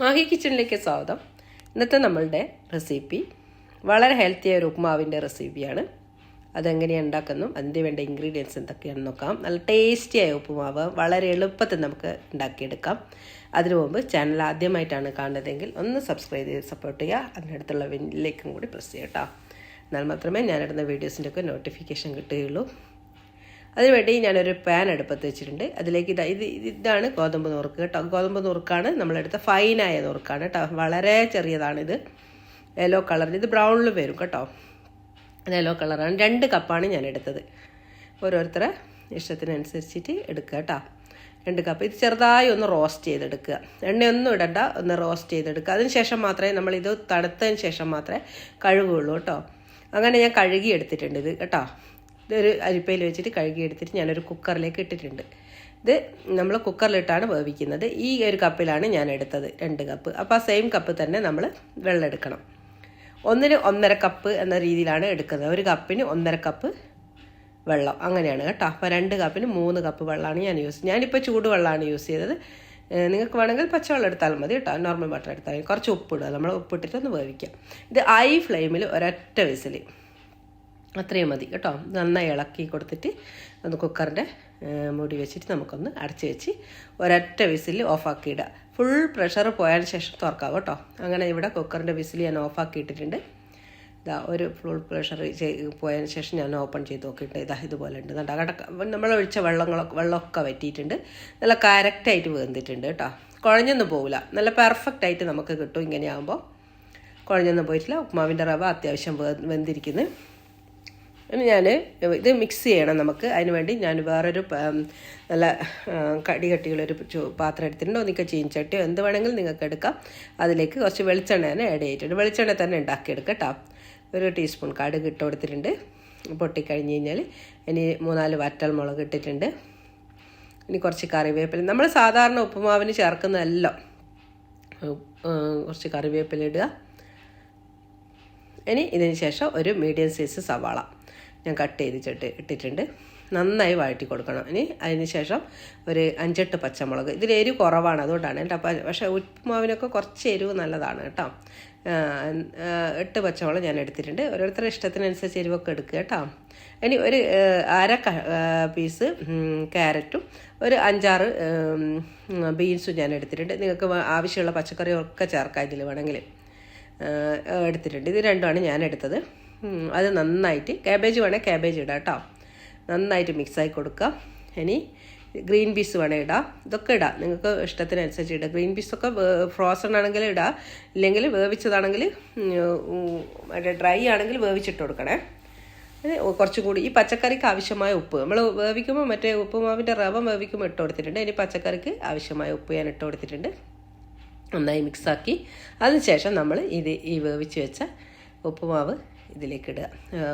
മഹി കിച്ചണിലേക്ക് സ്വാഗതം. ഇന്നത്തെ നമ്മളുടെ റെസിപ്പി വളരെ ഹെൽത്തിയായ ഒരു ഉപ്മാവിന്റെ റെസിപ്പിയാണ്. അതെങ്ങനെയാണ് ഉണ്ടാക്കുന്നു അതിന് വേണ്ട ഇൻഗ്രീഡിയൻസ് എന്തൊക്കെയാണെന്ന് നോക്കാം. നല്ല ടേസ്റ്റിയായ ഉപ്പുമാവ് വളരെ എളുപ്പത്തിൽ നമുക്ക് ഉണ്ടാക്കിയെടുക്കാം. അതിനു മുമ്പ് ചാനൽ ആദ്യമായിട്ടാണ് കാണുന്നതെങ്കിൽ ഒന്ന് സബ്സ്ക്രൈബ് ചെയ്ത് സപ്പോർട്ട് ചെയ്യുക. അതിനടുത്തുള്ള വെല്ലിലേക്കും കൂടി പ്രസ് ചെയ്യട്ടോ എന്നാൽ മാത്രമേ ഞാനിടുന്ന വീഡിയോസിന്റെയൊക്കെ നോട്ടിഫിക്കേഷൻ കിട്ടുകയുള്ളൂ. അതിനുവേണ്ടി ഞാനൊരു പാൻ അടുപ്പത്ത് വെച്ചിട്ടുണ്ട്. അതിലേക്ക് ഇതാ ഇത് ഇതാണ് ഗോതമ്പ് നുറുക്ക് കേട്ടോ. ഗോതമ്പ് നുറുക്കാണ് നമ്മളെടുത്ത ഫൈനായ നുറുക്കാണ് കേട്ടോ. വളരെ ചെറിയതാണിത്. യെല്ലോ കളർ ഇത് ബ്രൗണിൽ വരും കേട്ടോ. യെല്ലോ കളറാണ് രണ്ട് കപ്പാണ് ഞാൻ എടുത്തത് ഓരോരുത്തരെ ഇഷ്ടത്തിനനുസരിച്ചിട്ട് എടുക്കുക കേട്ടോ. രണ്ട് കപ്പ്. ഇത് ചെറുതായി ഒന്ന് റോസ്റ്റ് ചെയ്തെടുക്കുക. എണ്ണയൊന്നും ഇടണ്ട ഒന്ന് റോസ്റ്റ് ചെയ്തെടുക്കുക. അതിന് ശേഷം മാത്രമേ നമ്മളിത് തണുത്തതിന് ശേഷം മാത്രമേ കഴുകുള്ളൂ കേട്ടോ. അങ്ങനെ ഞാൻ കഴുകി എടുത്തിട്ടുണ്ട് ഇത് കേട്ടോ. ഇതൊരു അരിപ്പയിൽ വെച്ചിട്ട് കഴുകി എടുത്തിട്ട് ഞാനൊരു കുക്കറിലേക്ക് ഇട്ടിട്ടുണ്ട്. ഇത് നമ്മൾ കുക്കറിലിട്ടാണ് വേവിക്കുന്നത്. ഈ ഒരു കപ്പിലാണ് ഞാൻ എടുത്തത് രണ്ട് കപ്പ്. അപ്പോൾ ആ സെയിം കപ്പ് തന്നെ നമ്മൾ വെള്ളം എടുക്കണം. ഒന്നിന് ഒന്നര കപ്പ് എന്ന രീതിയിലാണ് എടുക്കുന്നത്. ഒരു കപ്പിന് ഒന്നര കപ്പ് വെള്ളം. അങ്ങനെയാണ് കേട്ടോ. അപ്പോൾ രണ്ട് കപ്പിന് മൂന്ന് കപ്പ് വെള്ളമാണ് ഞാൻ യൂസ് ഞാനിപ്പോൾ ചൂടുവെള്ളമാണ് യൂസ് ചെയ്തത്. നിങ്ങൾക്ക് വേണമെങ്കിൽ പച്ചവെള്ളം എടുത്താലും മതി കേട്ടോ. നോർമൽ വാട്ടർ എടുത്താൽ മതി. കുറച്ച് ഉപ്പിടുക നമ്മൾ ഉപ്പിട്ടിട്ട് ഒന്ന് വേവിക്കാം. ഇത് ഐ ഫ്ലെയിമിൽ ഒരൊറ്റ വിസിൽ അത്രയും മതി കേട്ടോ. നന്നായി ഇളക്കി കൊടുത്തിട്ട് ഒന്ന് കുക്കറിന്റെ മൂടി വെച്ചിട്ട് നമുക്കൊന്ന് അടച്ച് വെച്ച് ഒരൊറ്റ വിസിൽ ഓഫാക്കി ഇടുക ഫുൾ പ്രഷർ പോയതിന് ശേഷം തുറക്കാം കേട്ടോ. അങ്ങനെ ഇവിടെ കുക്കറിന്റെ വിസിൽ ഞാൻ ഓഫാക്കി ഇട്ടിട്ടുണ്ട്. ഇതാ ഒരു ഫുൾ പ്രഷർ പോയതിന് ശേഷം ഞാൻ ഓപ്പൺ ചെയ്ത് നോക്കിയിട്ട് ഇതാ ഇതുപോലെ ഉണ്ട്. എന്നിട്ട് കടക്ക നമ്മൾ ഒഴിച്ച വെള്ളങ്ങളൊക്കെ വെള്ളമൊക്കെ വറ്റിയിട്ടുണ്ട്. നല്ല കറക്റ്റായിട്ട് വേന്നിട്ടുണ്ട് കേട്ടോ. കുഴഞ്ഞൊന്നും പോവില്ല. നല്ല പെർഫെക്റ്റ് ആയിട്ട് നമുക്ക് കിട്ടും ഇങ്ങനെയാകുമ്പോൾ കുഴഞ്ഞൊന്നും പോയിട്ടില്ല. ഉപ്മാവിന്റെ റവ അത്യാവശ്യം വെന്തിരിക്കുന്നു. ഞാൻ ഇത് മിക്സ് ചെയ്യണം നമുക്ക്. അതിന് വേണ്ടി ഞാൻ വേറൊരു നല്ല കടി കട്ടികളൊരു പാത്രം എടുത്തിട്ടുണ്ടോ. നിങ്ങൾക്ക് ചീഞ്ചട്ടിയോ എന്ത് വേണമെങ്കിലും നിങ്ങൾക്ക് എടുക്കാം. അതിലേക്ക് കുറച്ച് വെളിച്ചെണ്ണ തന്നെ ആഡ് ചെയ്തിട്ടുണ്ട്. വെളിച്ചെണ്ണ തന്നെ ഉണ്ടാക്കിയെടുക്കാം കേട്ടോ. ഒരു ടീസ്പൂൺ കടുക് ഇട്ട് കൊടുത്തിട്ടുണ്ട്. പൊട്ടിക്കഴിഞ്ഞ് കഴിഞ്ഞാൽ ഇനി മൂന്നാൽ വറ്റൽ മുളക് ഇട്ടിട്ടുണ്ട്. ഇനി കുറച്ച് കറിവേപ്പില. നമ്മൾ സാധാരണ ഉപ്പുമാവിന് ചേർക്കുന്നതല്ല. കുറച്ച് കറിവേപ്പില ഇടുക. ഇനി ഇതിന് ശേഷം ഒരു മീഡിയം സൈസ് സവാള. ഞാൻ കട്ട് ചെയ്തിട്ട് ഇട്ടിട്ടുണ്ട്. നന്നായി വഴറ്റി കൊടുക്കണം. ഇനി അതിന് ശേഷം ഒരു അഞ്ചെട്ട് പച്ചമുളക്. ഇതിൽ എരിവ് കുറവാണ് അതുകൊണ്ടാണ് കേട്ടോ. പക്ഷേ ഉപ്പുമാവിനൊക്കെ കുറച്ച് എരിവ് നല്ലതാണ് കേട്ടോ. എട്ട് പച്ചമുളക് ഞാൻ എടുത്തിട്ടുണ്ട്. ഓരോരുത്തരുടെ ഇഷ്ടത്തിനനുസരിച്ച് എരിവൊക്കെ എടുക്കുക കേട്ടോ. ഇനി ഒരു അര പീസ് ക്യാരറ്റും ഒരു അഞ്ചാറ് ബീൻസും ഞാൻ എടുത്തിട്ടുണ്ട്. നിങ്ങൾക്ക് ആവശ്യമുള്ള പച്ചക്കറിയൊക്കെ ചേർക്കാം ഇതിൽ വേണമെങ്കിൽ. എടുത്തിട്ടുണ്ട്. ഇത് രണ്ടുമാണ് ഞാൻ എടുത്തത്. അത് നന്നായിട്ട് ക്യാബേജ് വേണേൽ ക്യാബേജ് ഇടാം കേട്ടോ നന്നായിട്ട് മിക്സായി കൊടുക്കുക ഇനി ഗ്രീൻ പീസ് വേണേൽ ഇടാം. ഇതൊക്കെ ഇടാം. നിങ്ങൾക്ക് ഇഷ്ടത്തിനനുസരിച്ച് ഇടാം. ഗ്രീൻ പീസൊക്കെ ഫ്രോസൺ ആണെങ്കിൽ ഇടാം. ഇല്ലെങ്കിൽ വേവിച്ചതാണെങ്കിൽ മറ്റേ ഡ്രൈ ആണെങ്കിൽ വേവിച്ചിട്ട് കൊടുക്കണേ. കുറച്ചും കൂടി ഈ പച്ചക്കറിക്ക് ആവശ്യമായ ഉപ്പ്. നമ്മൾ വേവിക്കുമ്പോൾ മറ്റേ ഉപ്പുമാവിന്റെ റവ വേവിക്കുമ്പോൾ ഇട്ട് കൊടുത്തിട്ടുണ്ട്. ഇനി പച്ചക്കറിക്ക് ആവശ്യമായ ഉപ്പ് ഞാൻ ഇട്ട് കൊടുത്തിട്ടുണ്ട്. നന്നായി മിക്സാക്കി അതിനുശേഷം നമ്മൾ ഇത് ഈ വേവിച്ച് വെച്ച ഉപ്പുമാവ് ഇതിലേക്ക് ഇടുക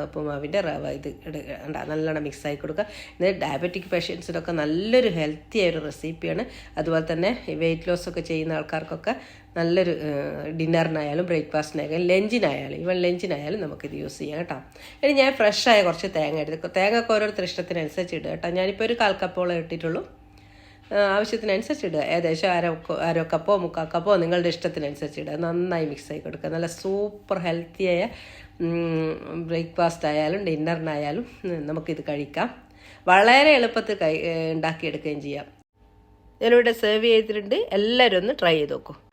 ഉപ്പുമാവിന്റെ റവ ഇത് ഇടുക നല്ലോണം മിക്സ് ആയി കൊടുക്കുക. ഇത് ഡയബറ്റിക് പേഷ്യൻസിനൊക്കെ നല്ലൊരു ഹെൽത്തി ആയൊരു റെസിപ്പിയാണ് അതുപോലെ തന്നെ വെയിറ്റ് ലോസ് ഒക്കെ ചെയ്യുന്ന ആൾക്കാർക്കൊക്കെ നല്ലൊരു ഡിന്നറിനായാലും ബ്രേക്ക്ഫാസ്റ്റിനായാലും ലഞ്ചിനായാലും ഇവൻ ലഞ്ചിനായാലും നമുക്കിത് യൂസ് ചെയ്യാം കേട്ടോ. ഇനി ഞാൻ ഫ്രഷായ കുറച്ച് തേങ്ങ എടുത്ത് തേങ്ങ ഒക്കെ ഓരോരുത്തർ ഇഷ്ടത്തിനനുസരിച്ച് ഇടുക കേട്ടോ. ഞാനിപ്പോൾ ഒരു കാൽ കപ്പോളം ഇട്ടിട്ടുള്ളൂ ആവശ്യത്തിനനുസരിച്ച് ഇടുക. ഏകദേശം അര അര കപ്പോ മുക്കാൽ കപ്പോ നിങ്ങളുടെ ഇഷ്ടത്തിനനുസരിച്ച് ഇടുക. നന്നായി മിക്സ് ആയി കൊടുക്കുക. നല്ല സൂപ്പർ ഹെൽത്തിയായ ബ്രേക്ക്ഫാസ്റ്റ് ആയാലും ഡിന്നറിനായാലും നമുക്കിത് കഴിക്കാം. വളരെ എളുപ്പത്തിൽ കൈ ഉണ്ടാക്കിയെടുക്കുകയും ചെയ്യാം. ഞാനിവിടെ സെർവ് ചെയ്തിട്ടുണ്ട്. എല്ലാവരും ഒന്ന് ട്രൈ ചെയ്ത് നോക്കൂ.